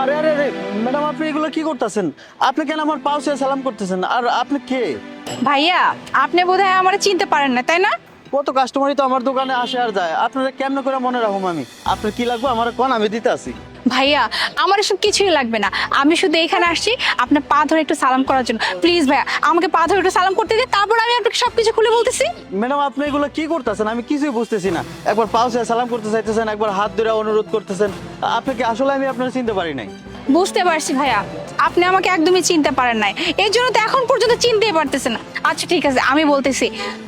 আরে আরে আরে ম্যাডাম আপনি এগুলো কি করতেছেন? আপনি কেন আমার পাউসে সালাম করতেছেন? আর আপনি কে? ভাইয়া আপনি বোধহয় আমার চিনতে পারেন না তাই না? কত কাস্টমারই তো আমার দোকানে আসে আর যায়। আপনারা কেমন করে মনে রাখুম আমি? আপনার কি লাগবে? আমার কোন আমি দিতে আসি? ভাইয়া আমার এসব কিছুই লাগবে না। আমি শুধু এখানে আসছি আপনার পা ধরে একটু সালাম করার জন্য। প্লিজ ভাইয়া আমাকে পা ধরে একটু সালাম করতে দিন তারপর আমি আপনাকে সবকিছু খুলে বলতেছি। ম্যাডাম আপনি এগুলো কি করতেছেন? আমি কিছুই বুঝতেছি না। একবার পাউসে সালাম করতে চাইতেছেন একবার হাত ধরে অনুরোধ করতেছেন। আপনাকে আসলে আমি আপনার চিনতে পারি নাই। বুঝতে পারছি ভাইয়া আপনি আমাকে একদমই চিনতে পারেন নাই। এর জন্য তো এখন পর্যন্ত চিনতেই পারতেছেন না। আচ্ছা ঠিক আছে আমি বলতেছি।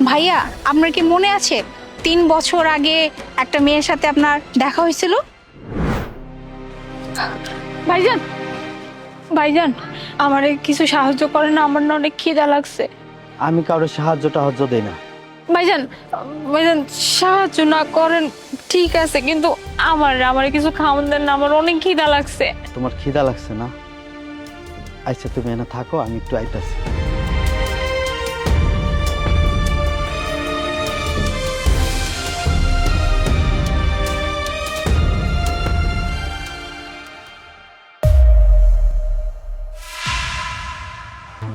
ভাইয়া আপনার কি মনে আছে তিন বছর আগে একটা মেয়ের সাথে আপনার দেখা হয়েছিল? ভাইজান ভাইজান আমারে কিছু সাহায্য করেন আমার না অনেক খিদা লাগছে। আমি কারও সাহায্য টাহায্য দেই না। ভাইজান ভাইজান সাহায্য না করেন ঠিক আছে কিন্তু আমার আমার কিছু খাওয়ান দেন না আমার অনেক খিদা লাগছে। তোমার খিদা লাগছে না? আচ্ছা তুমি এনে থাকো আমি একটু আইতাছি।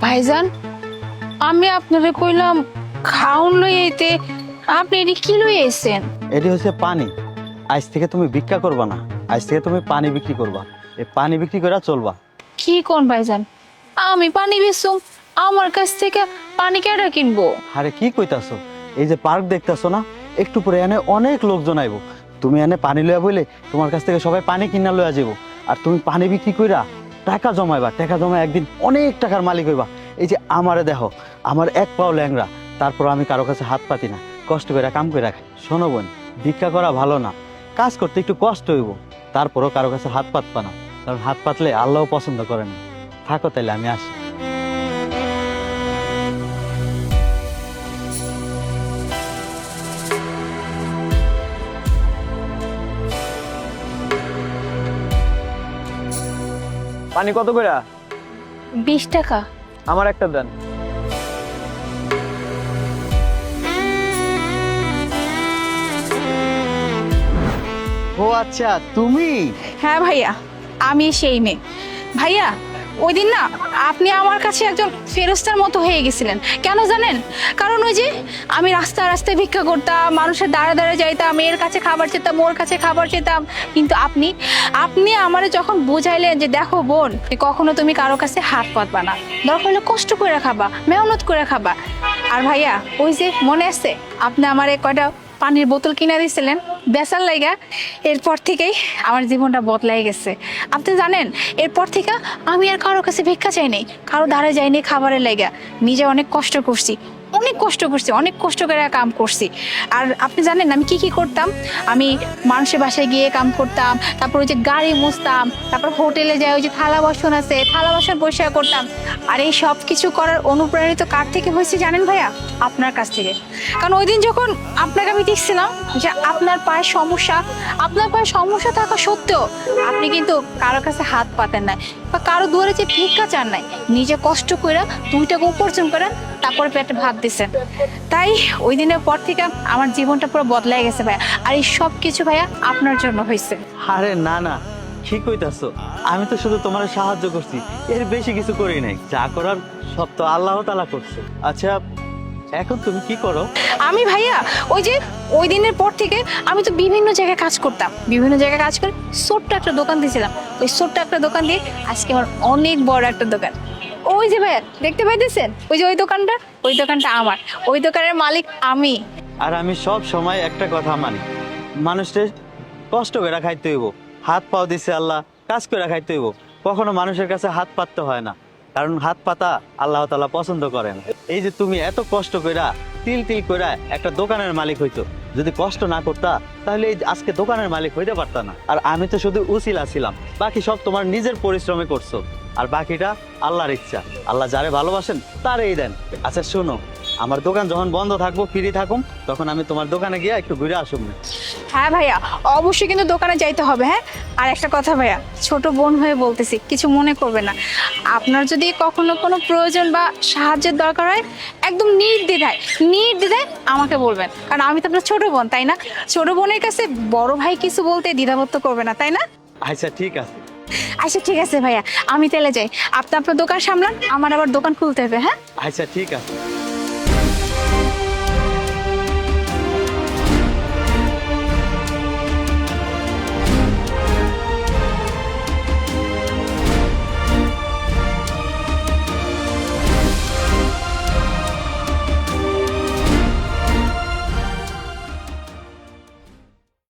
ভাইজান আমি আপনারে কইলাম খাউন লই আইতে আপনি এটি কি লই আইছেন? এটি হচ্ছে পানি। আজ থেকে তুমি ভিক্ষা করবা না। আজ থেকে তুমি পানি বিক্রি করবা। এই পানি বিক্রি করে চলবা। কি কোন ভাইজান? আমি পানি বেচুম আমার কাছ থেকে পানি কেডা কিনবো? আরে কি কইতাছো? এই যে পার্ক দেখতাছো না একটু পরে এনে অনেক লোকজন আইবো। তুমি এনে পানি লইয়া বইলে তোমার কাছ থেকে সবাই পানি কিনা লইয়া যাব আর তুমি পানি বিক্রি কইরা টাকা জমাইবা। টাকা জমা একদিন অনেক টাকার মালিক হইবা। এই যে আমারে দেখো আমার এক পাও ল্যাংরা তারপর আমি কারও কাছে হাত পাতি না কষ্ট করে কাম করে রাখি। শোনো বোন ভিক্ষা করা ভালো না কাজ করতে একটু কষ্ট হইব তারপরও কারও কাছে হাত পাতবা না কারণ হাত পাতলে আল্লাহ পছন্দ করে না। থাকো তাইলে আমি আসি। পানি কত করে বিশ টাকা। আমার একটা দেন ও আচ্ছা তুমি? হ্যাঁ ভাইয়া আমি সেই মেয়ে। ভাইয়া ওই দিন না আপনি আমার কাছে একজন ফেরস্তার মতো হয়ে গেছিলেন। কেন জানেন? কারণ ওই যে আমি রাস্তায় রাস্তায় ভিক্ষা করতাম, মানুষের দাঁড়া দাঁড়া যাইতাম, এর কাছে খাবার চেতাম, ওর কাছে খাবার চেতাম। কিন্তু আপনি আপনি আমার যখন বোঝাইলেন যে দেখো বোন কখনো তুমি কারও কাছে হাত পাতবা না। দরকার হলে কষ্ট করে খাবা, মেহনত করে খাবা। আর ভাইয়া, ওই যে মনে আছে, আপনি আমারে কয়টা পানির বোতল কিনে দিয়েছিলেন বেচার লাইগা এরপর থেকেই আমার জীবনটা বদলাই গেছে। আপনি জানেন, এরপর থেকে আমি আর কারও কাছে ভিক্ষা চাইনি কারও ধারে যাইনি খাবারের লাইগা। নিজে অনেক কষ্ট করছি অনেক কষ্ট করছি, অনেক কষ্ট করে কাম করছি। আর আপনি জানেন আমি কি কি করতাম? আমি মানুষের বাসায় গিয়ে কাম করতাম, তারপর ওই যে গাড়ি মুছতাম, তারপর হোটেলে যাই, ওই যে থালা বাসন আছে, থালা বাসন পরিষ্কার করতাম। আর এই সব কিছু করার অনুপ্রাণিত কার থেকে হয়েছে জানেন ভাইয়া? আপনার কাছ থেকে। কারণ ওই দিন যখন আপনাকে আমি দেখছিলাম যে আপনার পায়ে সমস্যা, আপনার পায়ে সমস্যা থাকা সত্ত্বেও আপনি কিন্তু কারও কাছে হাত পাতেন না বা কারও দুয়ারে যে ভিক্ষা চান নাই, নিজে কষ্ট করে টাকা উপার্জন করেন, তারপরে পেটে ভাত দিছেন। তাই ওই দিনের পর থেকে আমার জীবনটা পুরো বদলাই গেছে ভাইয়া। আর এই সব কিছু ভাইয়া আপনার জন্য হয়েছে আরে না না, ঠিক হইতাছ আমি তো শুধু তোমার সাহায্য করছি, এর বেশি কিছু করি নাই। যা করার সব তো আল্লাহ তালা করছে। আচ্ছা এখন তুমি কি করো? আমি ভাইয়া ওই যে ওই দিনের পর থেকে আমি তো বিভিন্ন জায়গায় কাজ করতাম। বিভিন্ন জায়গায় কাজ করে ছোট্ট একটা দোকান দিয়েছিলাম। ওই ছোট্ট একটা দোকান দিয়ে আজকে আমার অনেক বড় একটা দোকান। ওই যে ভাইয়া দেখতে পাইতেছেন? ওই যে ওই দোকানটা? ওই দোকানটা আমার। ওই দোকানের মালিক আমি। আর আমি সব সময় একটা কথা মানি। মানুষের কষ্ট করে খাইতে হইব। হাত পাও দিছে আল্লাহ কাজ করে খাইতে হইব। কখনো মানুষের কাছে হাত পাততে হয় না। কারণ হাত পাতা আল্লাহ তালা পছন্দ করেন। এই যে তুমি এত কষ্ট কইরা তিল তিল কইরা একটা দোকানের মালিক হইতো। যদি কষ্ট না করতা, তাহলে আজকে দোকানের মালিক হইতে পারতা না। আর আমি তো শুধু উচিলা ছিলাম, বাকি সব তোমার নিজের পরিশ্রমে করছ। আর বাকিটা আল্লাহর ইচ্ছা। আল্লাহ যারে ভালোবাসেন, তারেই দেন। আচ্ছা শোনো, আমার দোকান যখন বন্ধ থাকব, ফ্রি থাকুম, তখন আমি তোমার দোকানে গিয়ে একটু ঘুরে আসুম। হ্যাঁ ভাইয়া অবশ্যই কিন্তু দোকানে যাইতে হবে হ্যাঁ? আর একটা কথা ভাইয়া ছোট বোন হয়ে বলতেছি কিছু মনে করবে না। আপনার যদি কখনো কোনো প্রয়োজন বা সাহায্যের দরকার হয় একদম নির্দ্বিধায় নির্দ্বিধায় আমাকে বলবেন। কারণ আমি তো আপনার ছোট বোন তাই না? ছোট বোনের কাছে বড় ভাই কিছু বলতে দ্বিধাবোধ করবে না তাই না? আচ্ছা ঠিক আছে। আচ্ছা ঠিক আছে ভাইয়া আমি তাহলে যাই। আপনি আপনার দোকান সামলান আমার আবার দোকান খুলতে হবে হ্যাঁ? আচ্ছা ঠিক আছে।